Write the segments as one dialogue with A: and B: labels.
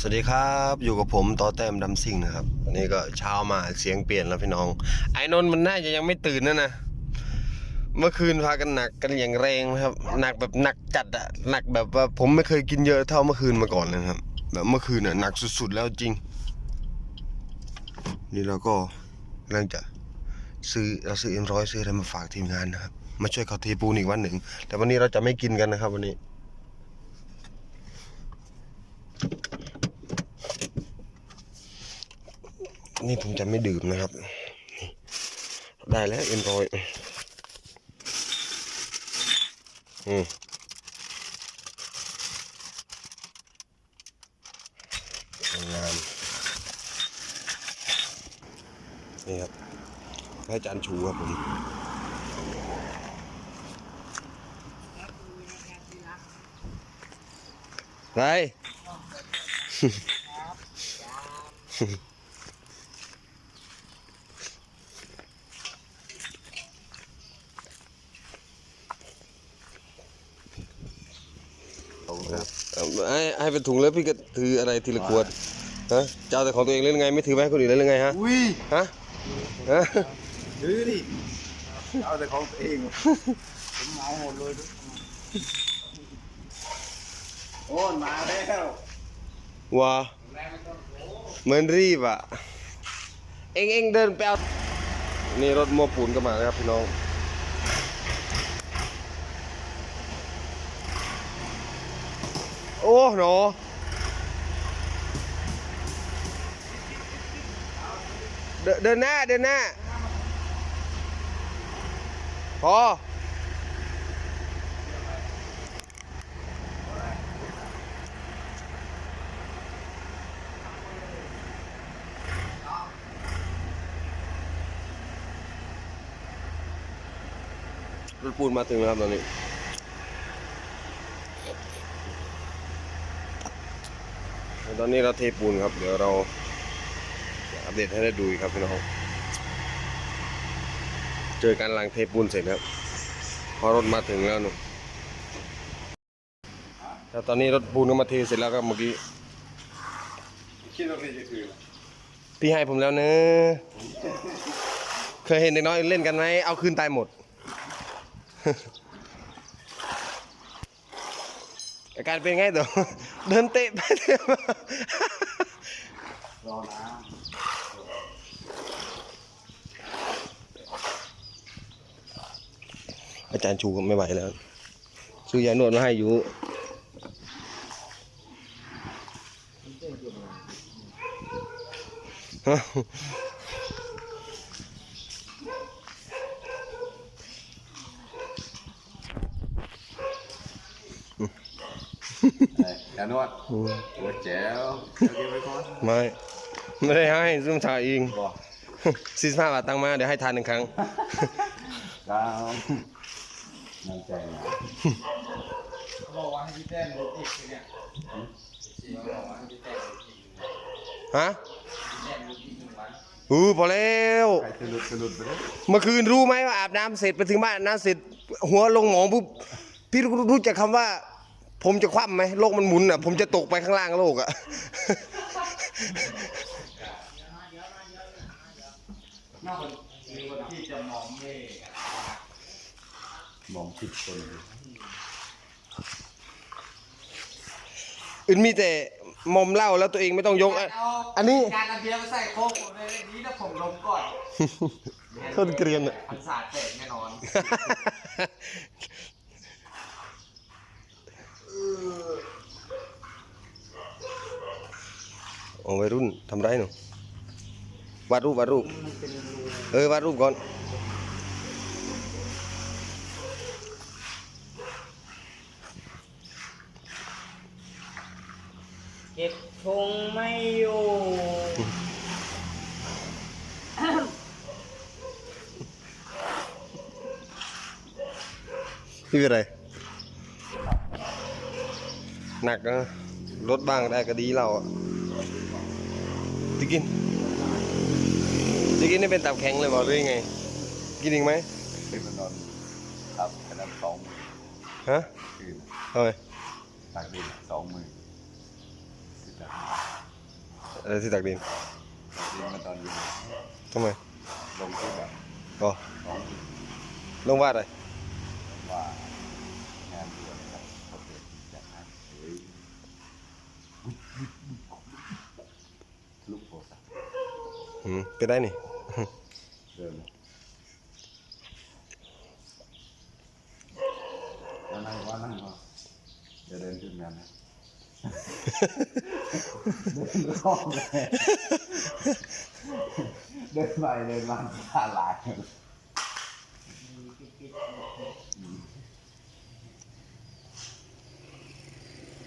A: สวัสดีครับอยู่กับผมต่อแต้มดำซิ่งนะครับวันนี้ก็เช้ามาเสียงเปลี่ยนแล้วพี่น้อง ไอ้นนท์มันน่าจะยังไม่ตื่นนะนะเมื่อคืนพากันหนักกันอย่างแรงนะครับหนักแบบหนักจัดอะหนักแบบว่าผมไม่เคยกินเยอะเท่าเมื่อคืนมาก่อนเลยครับแบบเมื่อคืนอะหนักสุดๆแล้วจริง นี่เราก็กำลังจะซื้อเราซื้อเอ็มร้อยซื้ออะไรมาฝากทีมงานนะครับมาช่วยเขาเทปูนอีกวันหนึ่งแต่วันนี้เราจะไม่กินกันนะครับ วันนี้ นี่ผมจะไม่ดื่มนะครับ ได้แล้วเอ็นรอยอืมงามนี่ครับให้อาจารย์ชูครับผมไรเอา ให้ให้เป็นถุงแล้วพี่ก็ถืออะไรทีละขวดฮะเจ้าแต่ของตัวเองเล่นไงไม่ถือไปให้คนอื่นเล่นไงฮะ
B: อุ้ย
A: ฮะฮะ
B: ดื้อดิเอาแต่ของตัวเองผมเหมาหมดเลยโอ้ยมาแล้ว
A: ว้าเหมือนรีบอะเอ็งเอ็งเดินไปเอานี่รถโม้ปูนก็มาแล้วครับพี่น้อง โอ้หนอเดินหน้าเดินหน้าพอรถปูนมาถึงแล้วครับตอนนี้ ตอนนี้เราเทปูนครับ เดี๋ยวเราอัปเดตให้ได้ดูครับพี่น้อง เจอกันหลังเทปูนเสร็จครับ พอรถมาถึงแล้วหนูแต่ตอนนี้รถปูนก็มาเทเสร็จแล้วครับเมื่อกี้
B: คิดว่าพี่จะคือ
A: พี่ให้ผมแล้วเนอะเคยเห็นเด็กน้อยเล่นกันไหม เอาคืนตายหมด อา การเป็นไงตัวเดินเตะไปเตะมาร
B: อนะ
A: อาจารย์ชูก็ไม่ไหวแล้วซื้อยานวดมาให้อยู่ฮะ
B: ย่านวดโอ้ยแจ๋วเอาเก็บไว้ก่อน
A: ไม่ ไม่ได้ให้ซุ่มถ่ายเอง
B: บอก
A: สี่สิบห้าบาทตังค์มาเดี๋ยวให้ทานหนึ่งครั้ง
B: ดาวน้ำใจนะ
C: บอกว่าให้พี่แต้มรถติดเนี่ยสี่บอกว่าให้พี่แต้มรถติด
A: ฮะ
C: พี่แต้มรถติดหนึ่งวัน
A: อู้พอแล้ว
B: ใครจะหลุดจะหลุดไปเลย
A: เมื่อคืนรู้ไหมว่าอาบน้ำเสร็จไปถึงบ้านอาบน้ำเสร็จ หัวลงหมองปุ๊บพี่รู้รู้จักคำว่า ผมจะคว่ำไหมโลกมันหมุนอะ ผมจะตกไปข้างล่างโลกอะ
C: นอกจากคนที่จะมองไม่
B: มองผิดคนเลย
A: อื่นมีแต่มอมเหล้าแล้วตัวเองไม่ต้องยกอะอันนี้
C: การเอาเบียร์มาใส่โค้กผมเลยนี้ถ้าผมลงก่อน
A: โคตรเกรียนอะ
C: พันศาสตร์แตกแน่นอน
A: โอ้วัยรุ่นทำไรหนูวาดรูปวาดรูป เออวาดรูปก่อน
C: เก็บทงไม่อยู่
A: คืออะไรหนักนะลดบ้างได้ก็ดีเราอะ จะกินจะกินนี่เป็นตับแข็งเลยบอกหรือยังไง กินอีกไหม
B: เป็นมันนอนครับขนาดสองมือ
A: ฮะ
B: คืน
A: ทำไม
B: ตักดินสองมือคือตัก
A: อะไรที่ตักดิน
B: เรียนมาตอนเย็น
A: ทำไม
B: ลงที่แบบ
A: อ๋อ
B: ร้อง
A: ลงวาดอะไร
B: ว่างานด่วนครับเขาเปิดจัดให้เฮ้ยลูกโพสั
A: อืม ไปได้นี่
B: เริ่มแล้วนั่งว่านั่งก็อย่าเดินขึ้นงานนะเดินรอบเลยเดินไปเดินมาตาหลาย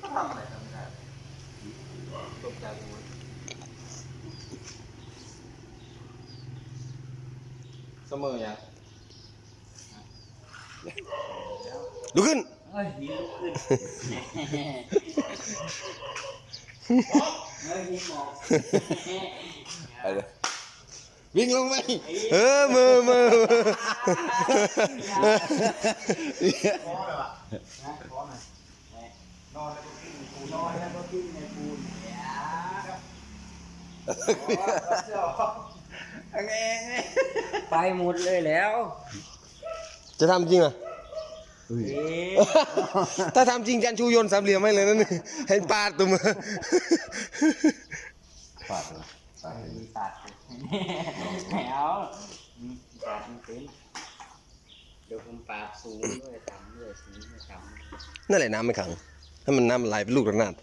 C: ทำอะไรทำไม่ได้ตกใจหมด เสมอยัง
A: ลุกขึ้น
D: เฮ้ยนี่ลุกขึ้นเฮ้ยนี่หมอก
B: ไปเลย
A: วิ่งลงไปเออมือมือ
C: พอ เลยวะ
D: นะ
C: พอหน่อยนอนแล้วก็กินกู
D: นอนแล้วก็กินในปูนเนี่ย
C: เสื้อ
B: แง่แง่
D: ไปหมดเลยแล้ว
A: จะทำจริงอะ
D: เอ๊ะ
A: ถ้าทำจริงจันชูโยนสามเหลี่ยมให้เลยนั่นนี่ให้ปาดตัวมือ
B: ปาดเลยปาดเลย
D: มีตัดแล้วตัดมันเป็นเดี๋ยวผมปาดสูงด้วยทำด้วยสูงด้วยทำ
A: นั่นแหละน้ำไม่ขังให้มันน้ำมันไหลเป็นลูกระนาด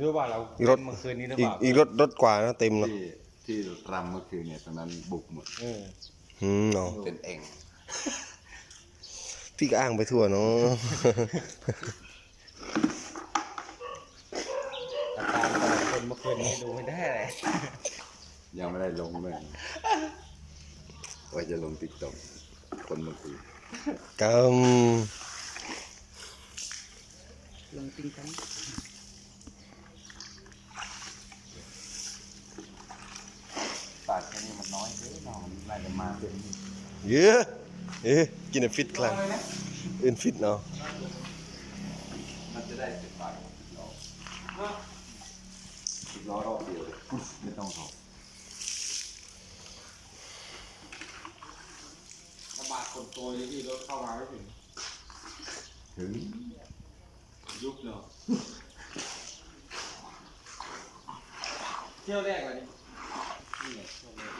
B: ดูตัวอะไรเนี่ยพูด
C: รู้ว่าเรา
A: อีกรถ
C: เมื่อคืนนี้หรือ
A: อี
C: เป
A: ก
C: ล่า
A: อีกรถรถกว่านะเต็มเนาะ
B: ที่ที่รำเมื่อคืนเนี่ยตรงนั้นบุกหมด
C: เออ
A: อืมเนาะ
B: เป็นเอง
A: พี่ก็อ้างไปทั่วเนาะ
C: อาการแต่ละคนเมื่อคืนนี้ดูไม่ได้เลย
B: ยังไม่ได้ลงเลยว่าจะลงติ๊กต็อกคนเมื่อคืน
A: ก
D: ลงติ้งทั้ง
B: ปาดแค่นี้มันน้อยเฮ้ยน้องน่าจะ มาเป็นำ
A: เยอะเอ๊ะกินแต่ฟิตครั้งอื่นฟิตเนาะ
B: มันจะได้สิบบาทสิบล้อสิบล้อรอบเดียวเลยไม่ต้องถอด
C: ลำบากคนโตเลยที่รถเข้ามาไม่ถึง
B: ถึง
C: ยุบเนาะเที่ยวแรกเลยนี่นี่เที่ยวแรก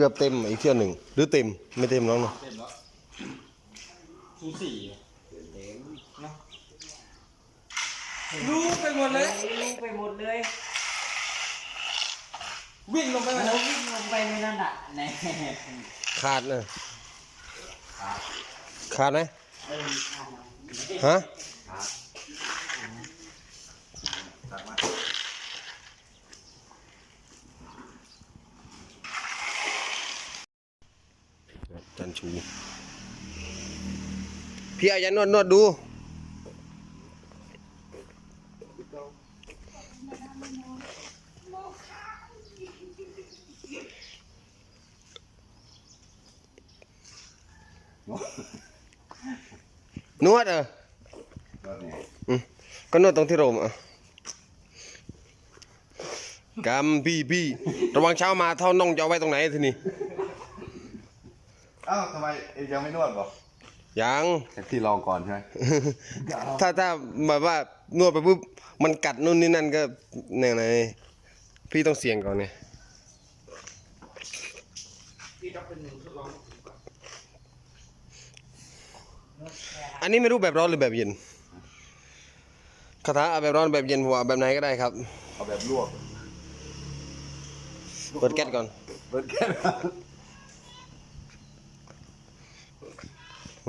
A: เกือบเต็มอีกเที่ยวหนึ่งหรือเต็มไม่เต็มน้องเนาะ
C: เต็มแล้วสูสี่อะ
D: เต็ม
C: เนาะรู้ไปหมดเลย
D: รู้ไปหมดเลย
C: วิ่งลงไปเลย
D: แล้ววิ่งลงไปในนั่นอะแน่
A: ขาดนะขาดไหม
D: เออ
A: ฮะ
B: ตักมา
A: จัน ชู พี่อายันนวดนวดดูนวดเออ
B: ก็เนี่ย
A: อืมก็นวดตรงที่โรมอะกำพี่พี่ระวังเช้ามาเท่าน่องจะเอาไว้ตรงไหนทีนี้
B: อ้าวทำไมเอ็งยังไม่นวดบอก
A: ยัง
B: แต่พี่ลองก่อนใช่ไหม
A: ถ้าถ้าแบบว่านวดไปปุ๊บมันกัดนู่นนี่นั่นก็เนี่ยไงพี่ต้องเสี่ยงก่อนเนี่ย
C: พี่ต้องเป็นหนึ่งทดลอง
A: อันนี้ไม่รู้แบบร้อนหรือแบบเย็นคาถาเอาแบบร้อนแบบเย็นหัวเอาแบบไหนก็ได้ครับ
B: เอาแบบลวก
A: เปิดแก๊สก่อน
B: เบิร์ดแค่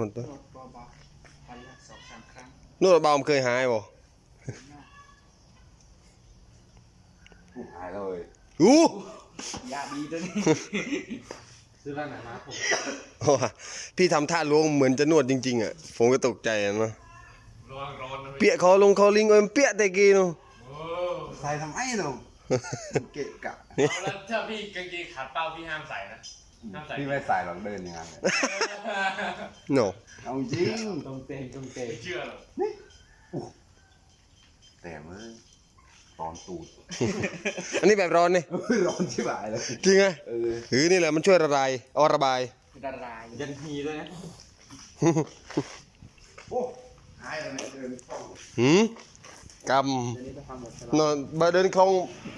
B: นั้น
A: หมดตัว
D: เบาๆวันละสองสามครั้ง
A: นวดเบาๆมันเคยหายบ่
B: หายแล้วเลย
A: อู้
D: ยาดีตัวนี้
C: ซื้อร้านไหนมาผม
A: ว่าพี่ทำท่าล้วงเหมือนจะนวดจริง ๆ อะ ผมก็ตกใจอะเนาะ
C: ระวังร้อนนะ
A: เปียกคอลงคอลิงเอ้ยเปียกแต่กี้เนาะ
C: โอ้
B: ใส่ทำไมหนูเกะกะ
C: เอาแล้วถ้าพี่กางเกงขาดเป้าพี่ห้ามใส่นะน้ำใส
B: พี่ไม่ใส่หรอกเดินอย่างนั้นเลย
A: no
B: เอาจริง
D: ตรงเตงตรงเตง
C: ไม่เชื่อหรอก
B: แต่เมื่อร้อนตูด
A: อันนี้แบบร้อนนี่
B: ร้อนชิบหายเลย
A: จริงไง
B: เออ
A: หรือนี่แหละมันช่วยระบายเอาระบาย
D: ละลาย
C: ยันฮีด้วยนะ
B: โอ้หายแล้วเนี่ยเดินคล่อง
A: หืมก
D: เดี๋ยวนี้ไปทำหมดตลอดำ
A: นอนบเดินคลอง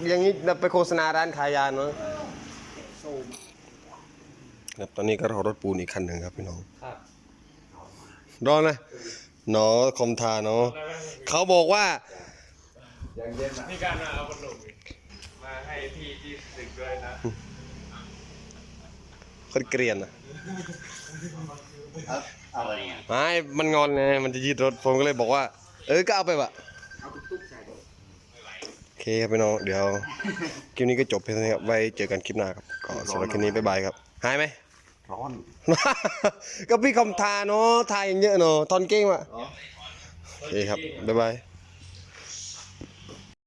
A: อย่างนี้ไปโฆษณาร้านขายยาเนาะ
D: โซ่มา
A: ครับตอนนี้ก็รอรถปูนอีกคันหนึ่งครับพี่น้อง
C: ครับ
A: รอนะหนอคอมทาเนาะเขาบอกว่า
B: ยังเย็นนะ
C: นี่การมาเอาขนมอีกมาให้พี่ที่ตึกด้วยนะ
A: คนเกรียนอะ
B: เอาอะไรเงี้ย
A: ไม่มันงอนไงมันจะยึดรถผมก็เลยบอกว่า เออก็เอาไปวะ
D: เอาตุ๊กๆใส่
A: โอเคครับพี่น้องเดี๋ยวคลิปนี้ก็จบเพียงเท่านี้ครับไว้เจอกันคลิปหน้าครับก็สำหรับคลิปนี้บ๊ายบายครับหายไหม
B: ร้อน
A: ก็พี่คอมทาเนาะทาอย่างเยอะเนาะทอนเก้งว่ะโอเคครับ บ๊ายบาย